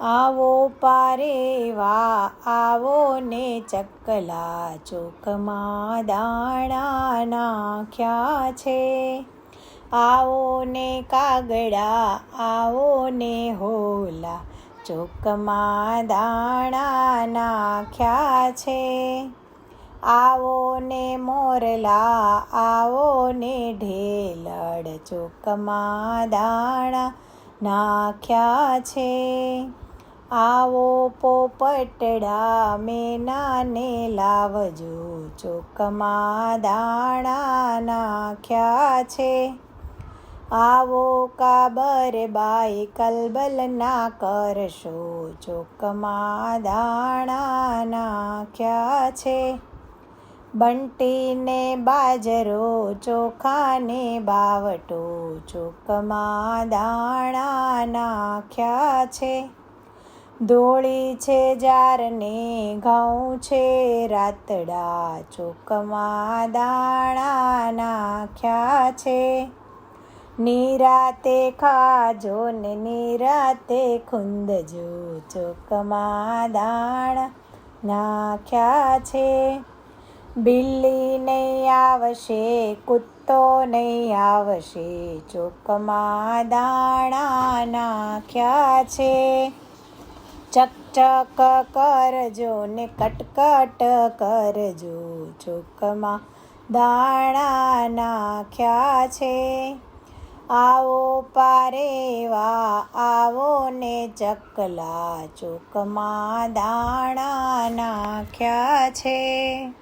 આવો પારેવા આવો ને ચકલા ચોકમાં દાણા નાખ્યા છે. આવો ને કાગડા આવો ને હોલા ચોકમાં દાણા નાખ્યા છે. આવો ને મોરલા આવો ને ઢેલડ ચોકમાં દાણા નાખ્યા છે. આવો પોપટડા મેનાને લાવજો, ચોકમાં દાણા નાખ્યા છે. આવો કાબર બાઈ કલબલ ના કરશો, ચોકમાં દાણા નાખ્યા છે. બંટીને બાજરો, ચોખાને બાવટો, ચોકમાં દાણા નાખ્યા છે. ધોળી છે જારને, ઘઉં છે રાતડા, ચોકમાં દાણા નાખ્યા છે. નિરાતે ખાજો ને નિરાતે ખુંદજો, ચોકમાં દાણા નાખ્યા છે. બિલ્લી નહીં આવશે, કૂતો નહીં આવશે, ચોકમાં દાણા નાખ્યા છે. ચકચક કરજો ને કટકટ કરજો. ચોકમાં દાણા નાખ્યા છે. આવો પારેવા, આવો ને ચકલા. ચોકમાં દાણા નાખ્યા છે.